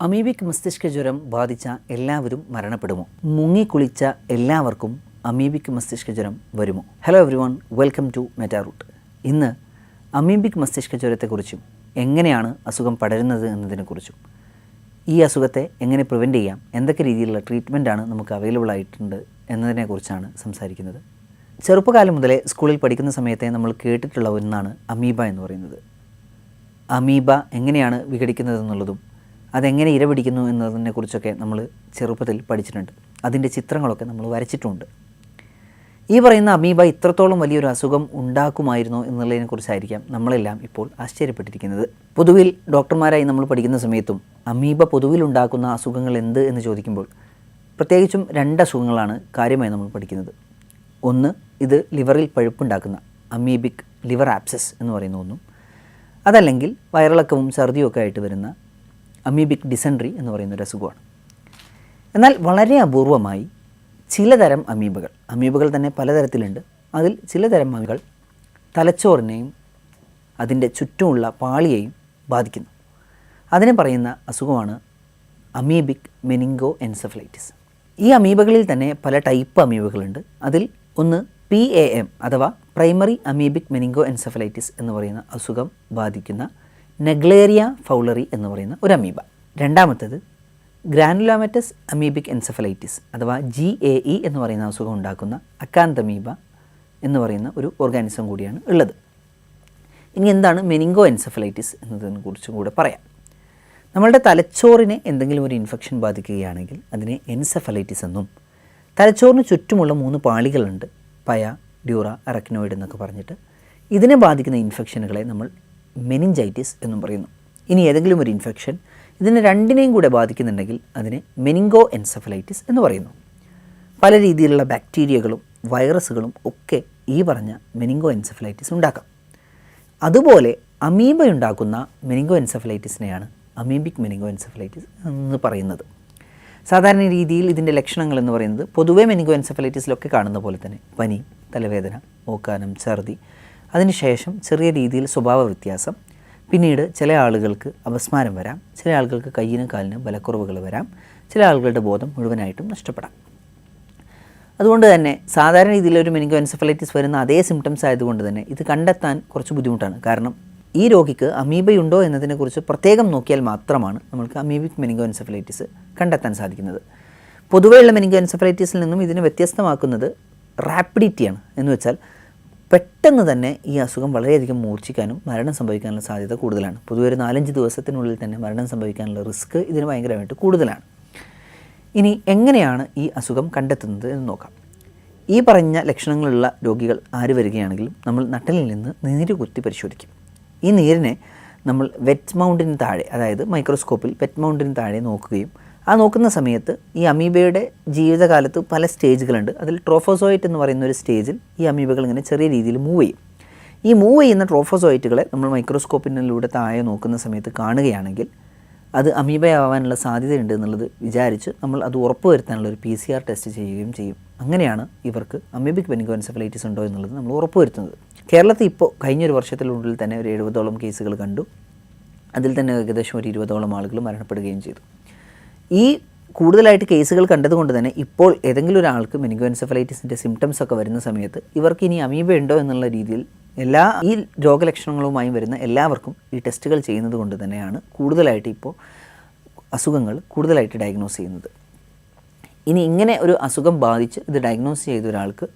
Amoebic മസ്തിഷ്ക ജ്വരം ബാധിച്ച എല്ലാവരും മരണപ്പെടുമോ? മുങ്ങിക്കുളിച്ച എല്ലാവർക്കും അമീബിക് മസ്തിഷ്ക ജ്വരം വരുമോ? Hello everyone welcome to metaroot ഇന്ന് അമീബിക് മസ്തിഷ്ക ജ്വരത്തെക്കുറിച്ചും എങ്ങനെയാണ് അസുഖം പടരുന്നത് എന്നതിനെക്കുറിച്ചും. ഈ അസുഖത്തെ എങ്ങനെ പ്രിവെന്റ് ചെയ്യാം? എന്തൊക്കെ രീതിയിലുള്ള ട്രീറ്റ്മെന്റാണ് നമുക്ക് അവൈലബിൾ ആയിട്ടുണ്ട് എന്നതിനെക്കുറിച്ചാണ് സംസാരിക്കുന്നത്. ചെറുപ്പകാലം മുതലേ സ്കൂളിൽ പഠിക്കുന്ന സമയത്തെ നമ്മൾ കേട്ടിട്ടുള്ള ഒന്നാണ് അമീബ എന്ന് പറയുന്നത്. അമീബ എങ്ങനെയാണ് വിഘടിക്കുന്നത് എന്നുള്ളതും അതെങ്ങനെ ഇരപിടിക്കുന്നു എന്നതിനെക്കുറിച്ചൊക്കെ നമ്മൾ ചെറുപ്പത്തിൽ പഠിച്ചിട്ടുണ്ട്. അതിന്റെ ചിത്രങ്ങളൊക്കെ നമ്മൾ വരച്ചിട്ടുണ്ട്. ഈ പറയുന്ന അമീബ ഇത്രത്തോളം വലിയൊരു അസുഖം ഉണ്ടാക്കുമായിരുന്നോ എന്നുള്ളതിനെക്കുറിച്ചായിരിക്കാം നമ്മളെല്ലാം ഇപ്പോൾ ആശ്ചര്യപ്പെട്ടിരിക്കുന്നത്. പൊതുവിൽ ഡോക്ടർമാരായി നമ്മൾ പഠിക്കുന്ന സമയത്തും അമീബ പൊതുവിൽ ഉണ്ടാക്കുന്ന അസുഖങ്ങൾ എന്ത് എന്ന് ചോദിക്കുമ്പോൾ പ്രത്യേകിച്ചും രണ്ട് അസുഖങ്ങളാണ് കാര്യമായി നമ്മൾ പഠിക്കുന്നത്. ഒന്ന് ഇത് ലിവറിൽ പഴുപ്പുണ്ടാക്കുന്ന അമീബിക് ലിവർ ആപ്സസ് എന്ന് പറയുന്ന ഒന്നും. അതല്ലെങ്കിൽ വയറിളക്കവും ഛർദിയും ആയിട്ട് വരുന്ന അമീബിക് ഡിസൻട്രി എന്ന് പറയുന്ന ഒരു അസുഖമാണ്. എന്നാൽ വളരെ അപൂർവമായി ചിലതരം അമീബകൾ അമീബകൾ തന്നെ പലതരത്തിലുണ്ട്. അതിൽ ചിലതരം അമീബകൾ തലച്ചോറിനെയും അതിന്റെ ചുറ്റുമുള്ള പാളിയെയും ബാധിക്കുന്നു. അതിനെ പറയുന്ന അസുഖമാണ് അമീബിക് മെനിങ്കോ എൻസെഫലൈറ്റിസ്. ഈ അമീബകളിൽ തന്നെ പല ടൈപ്പ് അമീബകളുണ്ട്. അതിൽ ഒന്ന് പി എ എം അഥവാ പ്രൈമറി അമീബിക് മെനിങ്കോ എൻസഫലൈറ്റിസ് എന്ന് പറയുന്ന അസുഖം ബാധിക്കുന്ന നെഗ്ലേറിയ ഫൗളറി എന്ന് പറയുന്ന ഒരു അമീബ. രണ്ടാമത്തേത് ഗ്രാനുലോമറ്റസ് അമീബിക് എൻസെഫലൈറ്റിസ് അഥവാ ജി എ ഇ എന്ന് പറയുന്ന അസുഖം ഉണ്ടാക്കുന്ന അക്കാന്തമീബ എന്ന് പറയുന്ന ഒരു ഓർഗാനിസം കൂടിയാണ് ഉള്ളത്. ഇനി എന്താണ് മെനിങ്കോ എൻസെഫലൈറ്റിസ് എന്നതിനെ കുറിച്ചും കൂടെ പറയാം. നമ്മളുടെ തലച്ചോറിനെ എന്തെങ്കിലും ഒരു ഇൻഫെക്ഷൻ ബാധിക്കുകയാണെങ്കിൽ അതിനെ എൻസെഫലൈറ്റിസ് എന്നും തലച്ചോറിന് ചുറ്റുമുള്ള മൂന്ന് പാളികളുണ്ട് പയ ഡ്യൂറ അറക്നോയിഡ് എന്നൊക്കെ പറഞ്ഞിട്ട്. ഇതിനെ ബാധിക്കുന്ന ഇൻഫെക്ഷനുകളെ നമ്മൾ മെനിഞ്ചൈറ്റിസ് എന്നും പറയുന്നു. ഇനി ഏതെങ്കിലും ഒരു ഇൻഫെക്ഷൻ ഇതിനെ രണ്ടിനെയും കൂടെ ബാധിക്കുന്നുണ്ടെങ്കിൽ അതിനെ മെനിങ്കോ എൻസഫലൈറ്റിസ് എന്ന് പറയുന്നു. പല രീതിയിലുള്ള ബാക്ടീരിയകളും വൈറസുകളും ഒക്കെ ഈ പറഞ്ഞ മെനിങ്കോ എൻസഫലൈറ്റിസ് ഉണ്ടാക്കാം. അതുപോലെ അമീബ ഉണ്ടാക്കുന്ന മെനിങ്കോ എൻസഫലൈറ്റിസിനെയാണ് അമീബിക് മെനിങ്കോ എൻസഫലൈറ്റിസ് എന്ന് പറയുന്നത്. സാധാരണ രീതിയിൽ ഇതിന്റെ ലക്ഷണങ്ങൾ എന്ന് പറയുന്നത് പൊതുവേ മെനിങ്കോ എൻസഫലൈറ്റിസിലൊക്കെ കാണുന്ന പോലെ തന്നെ പനി തലവേദന ഓക്കാനം ഛർദി അതിനുശേഷം ചെറിയ രീതിയിൽ സ്വഭാവ വ്യത്യാസം. പിന്നീട് ചില ആളുകൾക്ക് അപസ്മാരം വരാം. ചില ആളുകൾക്ക് കയ്യിനും കാലിനും ബലക്കുറവുകൾ വരാം. ചില ആളുകളുടെ ബോധം മുഴുവനായിട്ടും നഷ്ടപ്പെടാം. അതുകൊണ്ട് തന്നെ സാധാരണ രീതിയിൽ ഒരു മെനിക്കോ എൻസഫലൈറ്റിസ് വരുന്ന അതേ സിംറ്റംസ് ആയതുകൊണ്ട് തന്നെ ഇത് കണ്ടെത്താൻ കുറച്ച് ബുദ്ധിമുട്ടാണ്. കാരണം ഈ രോഗിക്ക് അമീബയുണ്ടോ എന്നതിനെക്കുറിച്ച് പ്രത്യേകം നോക്കിയാൽ മാത്രമാണ് നമ്മൾക്ക് അമീബിക് മെനിങ്കോ എൻസഫലൈറ്റിസ് കണ്ടെത്താൻ സാധിക്കുന്നത്. പൊതുവെയുള്ള മെനിങ്കോ എൻസഫലൈറ്റിസിൽ നിന്നും ഇതിനെ വ്യത്യസ്തമാക്കുന്നത് റാപ്പിഡിറ്റിയാണ് എന്ന് വെച്ചാൽ പെട്ടെന്ന് തന്നെ ഈ അസുഖം വളരെയധികം മൂർച്ഛിക്കാനും മരണം സംഭവിക്കാനുള്ള സാധ്യത കൂടുതലാണ്. പൊതുവെ ഒരു നാലഞ്ച് ദിവസത്തിനുള്ളിൽ തന്നെ മരണം സംഭവിക്കാനുള്ള റിസ്ക് ഇതിന് ഭയങ്കരമായിട്ട് കൂടുതലാണ്. ഇനി എങ്ങനെയാണ് ഈ അസുഖം കണ്ടെത്തുന്നത് എന്ന് നോക്കാം. ഈ പറഞ്ഞ ലക്ഷണങ്ങളുള്ള രോഗികൾ ആര് വരികയാണെങ്കിലും നമ്മൾ നട്ടലിൽ നിന്ന് നീര് കുത്തി പരിശോധിക്കും. ഈ നീരിനെ നമ്മൾ വെറ്റ് മൗണ്ടിന് താഴെ അതായത് മൈക്രോസ്കോപ്പിൽ വെറ്റ് മൗണ്ടിന് താഴെ നോക്കുകയും ആ നോക്കുന്ന സമയത്ത് ഈ അമീബയുടെ ജീവിതകാലത്ത് പല സ്റ്റേജുകളുണ്ട്. അതിൽ ട്രോഫോസോയിറ്റ് എന്ന് പറയുന്ന ഒരു സ്റ്റേജിൽ ഈ അമീബകൾ ഇങ്ങനെ ചെറിയ രീതിയിൽ മൂവ് ചെയ്യും. ഈ മൂവ് ചെയ്യുന്ന ട്രോഫോസോയിറ്റുകളെ നമ്മൾ മൈക്രോസ്കോപ്പിനിലൂടെ താഴെ നോക്കുന്ന സമയത്ത് കാണുകയാണെങ്കിൽ അത് അമീബയാവാനുള്ള സാധ്യതയുണ്ട് എന്നുള്ളത് വിചാരിച്ച് നമ്മൾ അത് ഉറപ്പുവരുത്താനുള്ള ഒരു പി സി ആർ ടെസ്റ്റ് ചെയ്യുകയും ചെയ്യും. അങ്ങനെയാണ് ഇവർക്ക് അമീബിക് പെനിക്കോൻസെഫലൈറ്റിസ് ഉണ്ടോ എന്നുള്ളത് നമ്മൾ ഉറപ്പുവരുത്തുന്നത് കേരളത്തിൽ ഇപ്പോൾ കഴിഞ്ഞൊരു വർഷത്തിനുള്ളിൽ തന്നെ ഒരു എഴുപതോളം കേസുകൾ കണ്ടു. അതിൽ തന്നെ ഏകദേശം ഒരു ഇരുപതോളം ആളുകൾ മരണപ്പെടുകയും ചെയ്തു. ഈ കൂടുതലായിട്ട് കേസുകൾ കണ്ടതുകൊണ്ട് തന്നെ ഇപ്പോൾ ഏതെങ്കിലും ഒരാൾക്ക് മെനിഗോൻസെഫലൈറ്റിസിന്റെ സിംറ്റംസ് ഒക്കെ വരുന്ന സമയത്ത് ഇവർക്ക് ഇനി അമീബ ഉണ്ടോ എന്നുള്ള രീതിയിൽ എല്ലാ ഈ രോഗലക്ഷണങ്ങളുമായി വരുന്ന എല്ലാവർക്കും ഈ ടെസ്റ്റുകൾ ചെയ്യുന്നത് കൊണ്ട് തന്നെയാണ് കൂടുതലായിട്ട് ഇപ്പോൾ അസുഖങ്ങൾ കൂടുതലായിട്ട് ഡയഗ്നോസ് ചെയ്യുന്നത്. ഇനി ഇങ്ങനെ ഒരു അസുഖം ബാധിച്ച് ഇത് ഡയഗ്നോസ് ചെയ്ത ഒരാൾക്ക്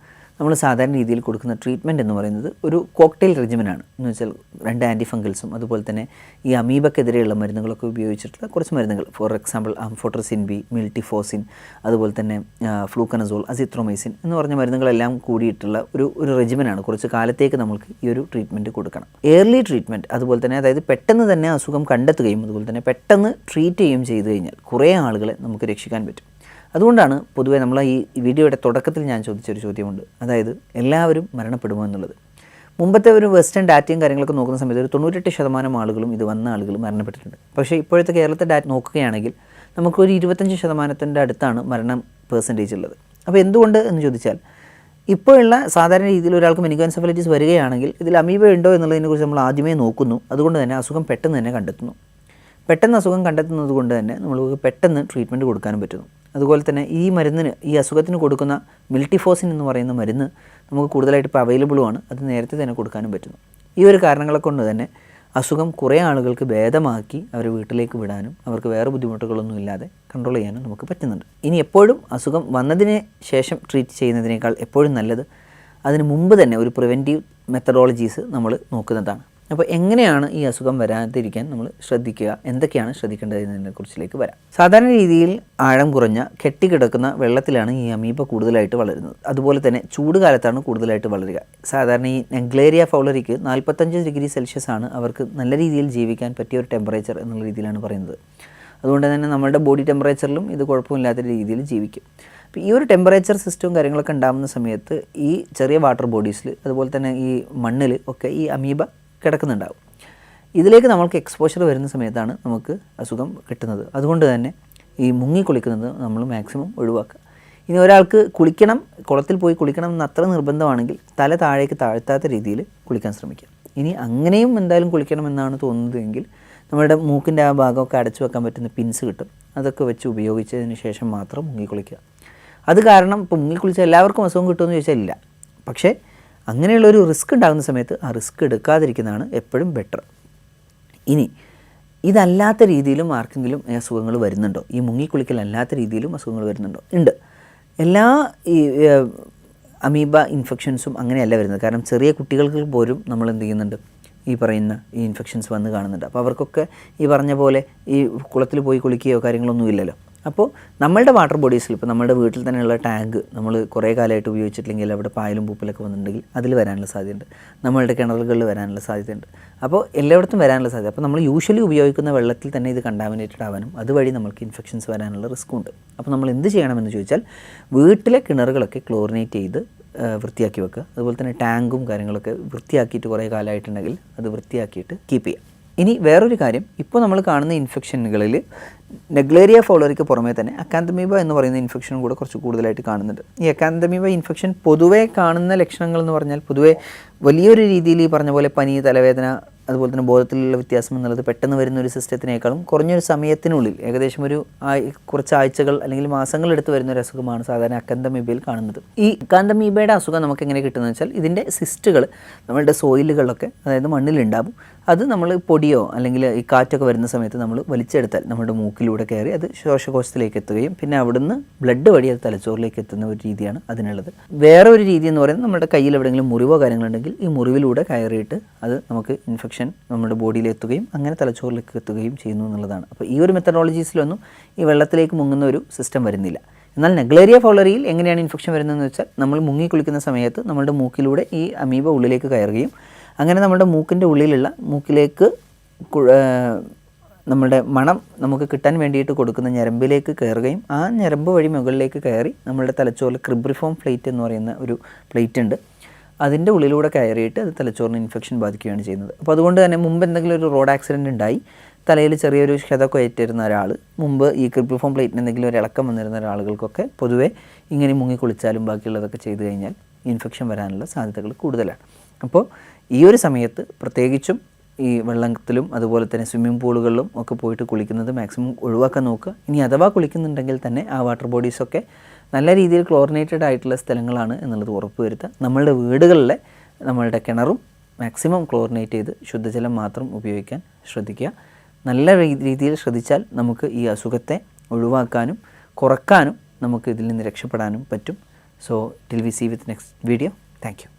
നമ്മൾ സാധാരണ രീതിയിൽ കൊടുക്കുന്ന ട്രീറ്റ്മെന്റ് എന്ന് പറയുന്നത് ഒരു കോക്ടെയിൽ റെജിമനാണ് എന്ന് വെച്ചാൽ രണ്ട് ആന്റിഫംഗൽസും അതുപോലെ തന്നെ ഈ അമീബക്കെതിരെയുള്ള മരുന്നുകളൊക്കെ ഉപയോഗിച്ചിട്ടുള്ള കുറച്ച് മരുന്നുകൾ. For example amphotericin B miltefosine അതുപോലെ തന്നെ ഫ്ലൂക്കനസോൾ അസിത്രോമൈസിൻ എന്ന് പറഞ്ഞ മരുന്നുകളെല്ലാം കൂടിയിട്ടുള്ള ഒരു ഒരു റെജിമനാണ് കുറച്ച് കാലത്തേക്ക് നമ്മൾക്ക് ഈ ഒരു ട്രീറ്റ്മെന്റ് കൊടുക്കണം. ഏർലി ട്രീറ്റ്മെന്റ് അതുപോലെ തന്നെ അതായത് പെട്ടെന്ന് തന്നെ അസുഖം കണ്ടെത്തുകയും അതുപോലെ തന്നെ പെട്ടെന്ന് ട്രീറ്റ് ചെയ്യുകയും ചെയ്തു കഴിഞ്ഞാൽ കുറേ ആളുകളെ നമുക്ക് രക്ഷിക്കാൻ പറ്റും. അതുകൊണ്ടാണ് പൊതുവേ നമ്മൾ ഈ വീഡിയോയുടെ തുടക്കത്തിൽ ഞാൻ ചോദിച്ചൊരു ചോദ്യമുണ്ട്. അതായത് എല്ലാവരും മരണപ്പെടുമോ എന്നുള്ളത്. മുമ്പത്തെ ഒരു വെസ്റ്റേൺ ഡാറ്റയും കാര്യങ്ങളൊക്കെ നോക്കുന്ന സമയത്ത് ഒരു തൊണ്ണൂറ്റെട്ട് ശതമാനം ആളുകളും ഇത് വന്ന ആളുകൾ മരണപ്പെട്ടിട്ടുണ്ട്. പക്ഷേ ഇപ്പോഴത്തെ കേരളത്തെ ഡാറ്റ നോക്കുകയാണെങ്കിൽ നമുക്കൊരു ഇരുപത്തഞ്ച് ശതമാനത്തിന്റെ അടുത്താണ് മരണം പേഴ്സന്റേജ് ഉള്ളത്. അപ്പോൾ എന്തുകൊണ്ട് എന്ന് ചോദിച്ചാൽ ഇപ്പോഴുള്ള സാധാരണ രീതിയിൽ ഒരാൾക്ക് മെനിക്കോൻസഫലിറ്റീസ് വരികയാണെങ്കിൽ ഇതിൽ അമീബ ഉണ്ടോ എന്നുള്ളതിനെക്കുറിച്ച് നമ്മൾ ആദ്യമേ നോക്കുന്നു. അതുകൊണ്ട് തന്നെ അസുഖം പെട്ടെന്ന് തന്നെ കണ്ടെത്തുന്നു. പെട്ടെന്ന് അസുഖം കണ്ടെത്തുന്നത് കൊണ്ട് തന്നെ നമ്മൾക്ക് പെട്ടെന്ന് ട്രീറ്റ്മെന്റ് കൊടുക്കാനും പറ്റുന്നു. അതുപോലെ തന്നെ ഈ മരുന്നിന് ഈ അസുഖത്തിന് കൊടുക്കുന്ന മിൽട്ടിഫോസിൻ എന്ന് പറയുന്ന മരുന്ന് നമുക്ക് കൂടുതലായിട്ട് ഇപ്പോൾ അവൈലബിളുമാണ് അത് നേരത്തെ തന്നെ കൊടുക്കാനും പറ്റുന്നു. ഈ ഒരു കാരണങ്ങളെ കൊണ്ട് തന്നെ അസുഖം കുറേ ആളുകൾക്ക് ഭേദമാക്കി അവർ വീട്ടിലേക്ക് വിടാനും അവർക്ക് വേറെ ബുദ്ധിമുട്ടുകളൊന്നും ഇല്ലാതെ കൺട്രോൾ ചെയ്യാനും നമുക്ക് പറ്റുന്നുണ്ട്. ഇനി എപ്പോഴും അസുഖം വന്നതിന് ശേഷം ട്രീറ്റ് ചെയ്യുന്നതിനേക്കാൾ എപ്പോഴും നല്ലത് അതിന് മുമ്പ് തന്നെ ഒരു പ്രിവെന്റീവ് മെത്തഡോളജീസ് നമ്മൾ നോക്കുന്നതാണ്. അപ്പോൾ എങ്ങനെയാണ് ഈ അസുഖം വരാതിരിക്കാൻ നമ്മൾ ശ്രദ്ധിക്കുക? എന്തൊക്കെയാണ് ശ്രദ്ധിക്കേണ്ടത് എന്നതിനെ കുറിച്ചിലേക്ക് വരാം. സാധാരണ രീതിയിൽ ആഴം കുറഞ്ഞ കെട്ടിക്കിടക്കുന്ന വെള്ളത്തിലാണ് ഈ അമീബ കൂടുതലായിട്ട് വളരുന്നത്. അതുപോലെ തന്നെ ചൂട് കാലത്താണ് കൂടുതലായിട്ട് വളരുക. സാധാരണ ഈ നെഗ്ലേരിയ ഫൗളറിക്ക് നാൽപ്പത്തഞ്ച് ഡിഗ്രി സെൽഷ്യസ് ആണ് അവർക്ക് നല്ല രീതിയിൽ ജീവിക്കാൻ പറ്റിയ ഒരു ടെമ്പറേച്ചർ എന്നുള്ള രീതിയിലാണ് പറയുന്നത്. അതുകൊണ്ട് തന്നെ നമ്മുടെ ബോഡി ടെമ്പറേച്ചറിലും ഇത് കുഴപ്പമില്ലാത്ത രീതിയിൽ ജീവിക്കും. അപ്പോൾ ഈ ഒരു ടെമ്പറേച്ചർ സിസ്റ്റവും കാര്യങ്ങളൊക്കെ ഉണ്ടാകുന്ന സമയത്ത് ഈ ചെറിയ വാട്ടർ ബോഡീസിൽ അതുപോലെ തന്നെ ഈ മണ്ണിൽ ഒക്കെ ഈ അമീബ കിടക്കുന്നുണ്ടാവും. ഇതിലേക്ക് നമ്മൾക്ക് എക്സ്പോഷർ വരുന്ന സമയത്താണ് നമുക്ക് അസുഖം കിട്ടുന്നത്. അതുകൊണ്ട് തന്നെ ഈ മുങ്ങി കുളിക്കുന്നത് നമ്മൾ മാക്സിമം ഒഴിവാക്കുക. ഇനി ഒരാൾക്ക് കുളിക്കണം കുളത്തിൽ പോയി കുളിക്കണം എന്ന് അത്ര നിർബന്ധമാണെങ്കിൽ തല താഴേക്ക് താഴ്ത്താത്ത രീതിയിൽ കുളിക്കാൻ ശ്രമിക്കുക. ഇനി അങ്ങനെയും എന്തായാലും കുളിക്കണമെന്നാണ് തോന്നുന്നതെങ്കിൽ നമ്മുടെ മൂക്കിന്റെ ആ ഭാഗമൊക്കെ അടച്ചു വെക്കാൻ പറ്റുന്ന പിൻസ് കിട്ടും. അതൊക്കെ വെച്ച് ഉപയോഗിച്ചതിന് ശേഷം മാത്രം മുങ്ങി കുളിക്കുക. അത് കാരണം ഇപ്പോൾ മുങ്ങി കുളിച്ചാൽ എല്ലാവർക്കും അസുഖം കിട്ടുമെന്ന് ചോദിച്ചാൽ ഇല്ല. പക്ഷേ അങ്ങനെയുള്ളൊരു റിസ്ക് ഉണ്ടാകുന്ന സമയത്ത് ആ റിസ്ക് എടുക്കാതിരിക്കുന്നതാണ് എപ്പോഴും ബെറ്റർ ഇനി ഇതല്ലാത്ത രീതിയിലും ആർക്കെങ്കിലും ഈ അസുഖങ്ങൾ വരുന്നുണ്ടോ? ഈ മുങ്ങിക്കുളിക്കലല്ലാത്ത രീതിയിലും അസുഖങ്ങൾ വരുന്നുണ്ടോ? ഉണ്ട്. എല്ലാ ഈ അമീബ ഇൻഫെക്ഷൻസും അങ്ങനെയല്ല വരുന്നത്. കാരണം ചെറിയ കുട്ടികൾക്ക് പോലും നമ്മൾ എന്ത് ചെയ്യുന്നുണ്ട്? ഈ പറയുന്ന ഈ ഇൻഫെക്ഷൻസ് വന്ന് കാണുന്നുണ്ട്. അപ്പോൾ അവർക്കൊക്കെ ഈ പറഞ്ഞ പോലെ ഈ കുളത്തിൽ പോയി കുളിക്കുകയോ കാര്യങ്ങളൊന്നും ഇല്ലല്ലോ. അപ്പോൾ നമ്മളുടെ വാട്ടർ ബോഡീസിൽ ഇപ്പോൾ നമ്മുടെ വീട്ടിൽ തന്നെയുള്ള ടാങ്ക് നമ്മൾ കുറേ കാലമായിട്ട് ഉപയോഗിച്ചിട്ടില്ലെങ്കിൽ അവിടെ പായലും പൂപ്പലൊക്കെ വന്നിട്ടുണ്ടെങ്കിൽ അതിൽ വരാനുള്ള സാധ്യതയുണ്ട്. നമ്മളുടെ കിണറുകളിൽ വരാനുള്ള സാധ്യതയുണ്ട്. അപ്പോൾ എല്ലായിടത്തും വരാനുള്ള സാധ്യത. അപ്പോൾ നമ്മൾ യൂഷ്വലി ഉപയോഗിക്കുന്ന വെള്ളത്തിൽ തന്നെ ഇത് കണ്ടാമിനേറ്റഡ് ആവാനും അതുവഴി നമുക്ക് ഇൻഫെക്ഷൻസ് വരാനുള്ള റിസ്ക് ഉണ്ട്. അപ്പോൾ നമ്മൾ എന്ത് ചെയ്യണമെന്ന് ചോദിച്ചാൽ വീട്ടിലെ കിണറുകളൊക്കെ ക്ലോറിനേറ്റ് ചെയ്ത് വൃത്തിയാക്കി വെക്കുക. അതുപോലെ തന്നെ ടാങ്കും കാര്യങ്ങളൊക്കെ വൃത്തിയാക്കിയിട്ട് കുറേ കാലമായിട്ടുണ്ടെങ്കിൽ അത് വൃത്തിയാക്കിയിട്ട് കീപ്പ് ചെയ്യുക. ഇനി വേറൊരു കാര്യം. ഇപ്പോൾ നമ്മൾ കാണുന്ന ഇൻഫെക്ഷനുകളിൽ നെഗ്ലേറിയ ഫോളോറിക്ക് പുറമേ തന്നെ അക്കാന്തമീബ എന്ന് പറയുന്ന ഇൻഫെക്ഷനും കൂടെ കുറച്ച് കൂടുതലായിട്ട് കാണുന്നുണ്ട്. ഈ അക്കാന്തമീബ ഇൻഫെക്ഷൻ പൊതുവേ കാണുന്ന ലക്ഷണങ്ങൾ എന്ന് പറഞ്ഞാൽ പൊതുവേ വലിയൊരു രീതിയിൽ ഈ പറഞ്ഞ പോലെ പനി തലവേദന അതുപോലെ തന്നെ ബോധത്തിലുള്ള വ്യത്യാസം എന്നുള്ളത് പെട്ടെന്ന് വരുന്ന ഒരു സിസ്റ്റത്തിനേക്കാളും കുറഞ്ഞൊരു സമയത്തിനുള്ളിൽ ഏകദേശം ഒരു കുറച്ച് ആഴ്ചകൾ അല്ലെങ്കിൽ മാസങ്ങൾ എടുത്ത് വരുന്ന ഒരു അസുഖമാണ് സാധാരണ അക്കന്തമീബയിൽ കാണുന്നത്. ഈ അക്കാന്തമീബയുടെ അസുഖം നമുക്ക് എങ്ങനെ കിട്ടുന്നത് വെച്ചാൽ ഇതിന്റെ സിസ്റ്റുകൾ നമ്മളുടെ സോയിലുകളിലൊക്കെ അതായത് മണ്ണിലുണ്ടാവും. അത് നമ്മൾ പൊടിയോ അല്ലെങ്കിൽ ഈ കാറ്റൊക്കെ വരുന്ന സമയത്ത് നമ്മൾ വലിച്ചെടുത്താൽ നമ്മുടെ മൂക്കിലൂടെ കയറി അത് ശ്വാസകോശത്തിലേക്ക് എത്തുകയും പിന്നെ അവിടുന്ന് ബ്ലഡ് വഴി അത് തലച്ചോറിലേക്ക് എത്തുന്ന ഒരു രീതിയാണ് അതിനുള്ളത്. വേറെ ഒരു രീതി എന്ന് പറയുന്നത് നമ്മുടെ കയ്യിൽ എവിടെയെങ്കിലും മുറിവോ കാര്യങ്ങളുണ്ടെങ്കിൽ ഈ മുറിവിലൂടെ കയറിയിട്ട് അത് നമുക്ക് ഇൻഫെക്ഷൻ നമ്മുടെ ബോഡിയിൽ എത്തുകയും അങ്ങനെ തലച്ചോറിലേക്ക് എത്തുകയും ചെയ്യുന്നു എന്നുള്ളതാണ്. അപ്പോൾ ഈ ഒരു മെത്തഡോളജീസിലൊന്നും ഈ വെള്ളത്തിലേക്ക് മുങ്ങുന്ന ഒരു സിസ്റ്റം വരുന്നില്ല. എന്നാൽ നെഗ്ലേറിയ ഫോളറിയിൽ എങ്ങനെയാണ് ഇൻഫെക്ഷൻ വരുന്നതെന്ന് വെച്ചാൽ നമ്മൾ മുങ്ങി കുളിക്കുന്ന സമയത്ത് നമ്മുടെ മൂക്കിലൂടെ ഈ അമീബ ഉള്ളിലേക്ക് കയറുകയും അങ്ങനെ നമ്മുടെ മൂക്കിന്റെ ഉള്ളിലുള്ള മൂക്കിലേക്ക് നമ്മുടെ മണം നമുക്ക് കിട്ടാൻ വേണ്ടിയിട്ട് കൊടുക്കുന്ന ഞരമ്പിലേക്ക് കയറുകയും ആ ഞരമ്പ് വഴി മുകളിലേക്ക് കയറി നമ്മുടെ തലച്ചോറിൽ ക്രിബ്രിഫോം പ്ലേറ്റ് എന്ന് പറയുന്ന ഒരു പ്ലേറ്റ് ഉണ്ട്. അതിന്റെ ഉള്ളിലൂടെ കയറിയിട്ട് അത് തലച്ചോറിന് ഇൻഫെക്ഷൻ ബാധിക്കുകയാണ് ചെയ്യുന്നത്. അപ്പോൾ അതുകൊണ്ട് തന്നെ മുമ്പ് എന്തെങ്കിലും ഒരു റോഡ് ആക്സിഡന്റ് ഉണ്ടായി തലയിൽ ചെറിയൊരു ക്ഷതമൊക്കെ ഏറ്റിരുന്ന ഒരാൾ മുമ്പ് ഈ ക്രിപ്പിഫോം പ്ലേറ്റിന് എന്തെങ്കിലും ഒരു ഇളക്കം വന്നിരുന്ന ഒരാളുകൾക്കൊക്കെ പൊതുവേ ഇങ്ങനെ മുങ്ങി കുളിച്ചാലും ബാക്കിയുള്ളതൊക്കെ ചെയ്തു കഴിഞ്ഞാൽ ഇൻഫെക്ഷൻ വരാനുള്ള സാധ്യതകൾ കൂടുതലാണ്. അപ്പോൾ ഈ ഒരു സമയത്ത് പ്രത്യേകിച്ചും ഈ വെള്ളത്തിലും അതുപോലെ തന്നെ സ്വിമ്മിംഗ് പൂളുകളിലും ഒക്കെ പോയിട്ട് കുളിക്കുന്നത് മാക്സിമം ഒഴിവാക്കാൻ നോക്കുക. ഇനി അഥവാ കുളിക്കുന്നുണ്ടെങ്കിൽ തന്നെ ആ വാട്ടർ ബോഡീസൊക്കെ നല്ല രീതിയിൽ ക്ലോറിനേറ്റഡ് ആയിട്ടുള്ള സ്ഥലങ്ങളാണ് എന്നുള്ളത് ഉറപ്പ് വരുത്തുക നമ്മളുടെ വീടുകളിലെ നമ്മളുടെ കിണറും മാക്സിമം ക്ലോറിനേറ്റ് ചെയ്ത് ശുദ്ധജലം മാത്രം ഉപയോഗിക്കാൻ ശ്രദ്ധിക്കുക. നല്ല രീതിയിൽ ശ്രദ്ധിച്ചാൽ നമുക്ക് ഈ അസുഖത്തെ ഒഴിവാക്കാനും കുറക്കാനും നമുക്ക് ഇതിൽ നിന്ന് രക്ഷപ്പെടാനും പറ്റും. So till we see with next video thank